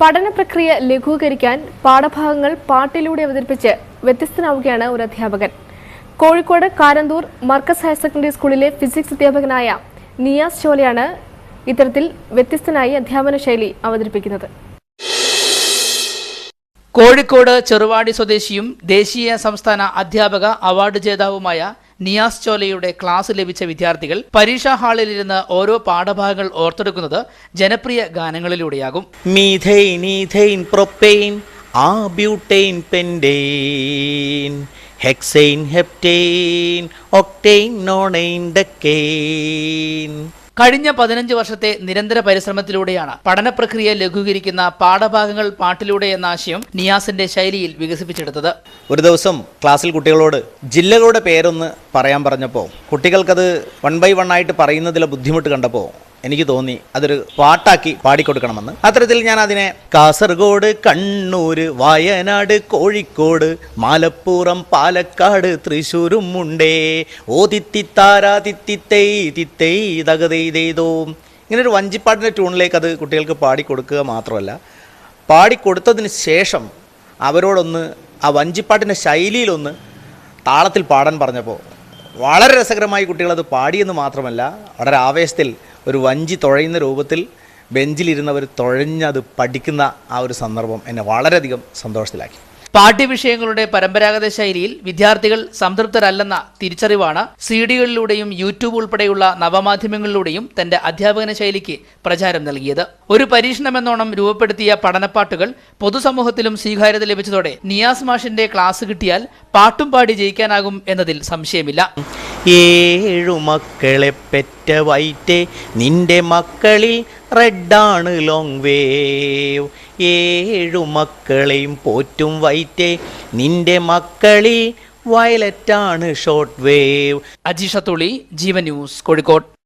പഠന പ്രക്രിയ ലഘൂകരിക്കാൻ പാഠഭാഗങ്ങൾ പാട്ടിലൂടെ അവതരിപ്പിച്ച് വ്യത്യസ്തനാവുകയാണ് ഒരു അധ്യാപകൻ. കോഴിക്കോട് കാരന്തൂർ മർക്കസ് ഹയർ സെക്കൻഡറി സ്കൂളിലെ ഫിസിക്സ് അധ്യാപകനായ നിയാസ് ചോലയാണ് ഇത്തരത്തിൽ വ്യത്യസ്തനായി അധ്യാപന ശൈലി അവതരിപ്പിക്കുന്നത്. കോഴിക്കോട് ചെറുവാടി സ്വദേശിയും ദേശീയ സംസ്ഥാന അധ്യാപക അവാർഡ് ജേതാവുമായ നിയാസ് ചോലയുടെ ക്ലാസ് ലഭിച്ച വിദ്യാർത്ഥികൾ പരീക്ഷാ ഹാളിലിരുന്ന് ഓരോ പാഠഭാഗങ്ങൾ ഓർത്തെടുക്കുന്നത് ജനപ്രിയ ഗാനങ്ങളിലൂടെയാകും. ഹെക്സൈൻ ഹെപ്റ്റെയിൻ ഒക്ടെയിൻ നോണൈൻ കഴിഞ്ഞ പതിനഞ്ച് വർഷത്തെ നിരന്തര പരിശ്രമത്തിലൂടെയാണ് പഠന പ്രക്രിയ ലഘൂകരിക്കുന്ന പാഠഭാഗങ്ങൾ പാട്ടിലൂടെ എന്ന ആശയം നിയാസിന്റെ ശൈലിയിൽ വികസിപ്പിച്ചെടുത്തത്. ഒരു ദിവസം ക്ലാസ്സിൽ കുട്ടികളോട് ജില്ലകളുടെ പേരൊന്ന് പറയാൻ പറഞ്ഞപ്പോൾ കുട്ടികൾക്കത് വൺ ബൈ വൺ ആയിട്ട് പറയുന്നതിലെ ബുദ്ധിമുട്ട് കണ്ടപ്പോൾ എനിക്ക് തോന്നി അതൊരു പാട്ടാക്കി പാടിക്കൊടുക്കണമെന്ന്. അത്തരത്തിൽ ഞാൻ അതിനെ കാസർഗോഡ് കണ്ണൂര് വയനാട് കോഴിക്കോട് മലപ്പുറം പാലക്കാട് തൃശ്ശൂരും ഉണ്ടേ ഓ തിത്തിത്താരാ തിത്തിത്തൈ തിത്തൈ തെയ്തോ ഇങ്ങനെ ഒരു വഞ്ചിപ്പാട്ടിന്റെ ട്യൂണിലേക്ക് അത് കുട്ടികൾക്ക് പാടിക്കൊടുക്കുക മാത്രമല്ല പാടിക്കൊടുത്തതിന് ശേഷം അവരോടൊന്ന് ആ വഞ്ചിപ്പാട്ടിന്റെ ശൈലിയിലൊന്ന് താളത്തിൽ പാടാൻ പറഞ്ഞപ്പോൾ വളരെ രസകരമായി കുട്ടികളത് പാടിയെന്ന് മാത്രമല്ല വളരെ ആവേശത്തിൽ ഒരു വഞ്ചി തുഴയുന്ന രൂപത്തിൽ ബെഞ്ചിലിരുന്നവർ തുഴഞ്ഞത് പഠിക്കുന്ന ആ ഒരു സന്ദർഭം എന്നെ വളരെയധികം സന്തോഷത്തിലാക്കി. പാഠ്യവിഷയങ്ങളുടെ പരമ്പരാഗത ശൈലിയിൽ വിദ്യാർത്ഥികൾ സംതൃപ്തരല്ലെന്ന തിരിച്ചറിവാണ് സി ഡികളിലൂടെയും യൂട്യൂബ് ഉൾപ്പെടെയുള്ള നവമാധ്യമങ്ങളിലൂടെയും തന്റെ അധ്യാപന ശൈലിക്ക് പ്രചാരം നൽകിയത്. ഒരു പരീക്ഷണമെന്നോണം രൂപപ്പെടുത്തിയ പഠനപ്പാട്ടുകൾ പൊതുസമൂഹത്തിലും സ്വീകാര്യത ലഭിച്ചതോടെ നിയാസ് മാഷിന്റെ ക്ലാസ് കിട്ടിയാൽ പാട്ടും പാടി ജയിക്കാനാകും എന്നതിൽ സംശയമില്ല. ഏഴു മക്കളെ പെറ്റ വൈറ്റേ നിന്റെ മക്കളിൽ റെഡാണ് ലോങ് വേവ് ഏഴു മക്കളെയും പോറ്റും വൈറ്റേ നിന്റെ മക്കളിൽ വയലറ്റാണ് ഷോർട്ട് വേവ് അജീഷ തുളി ജീവൻ ന്യൂസ് കോഴിക്കോട്.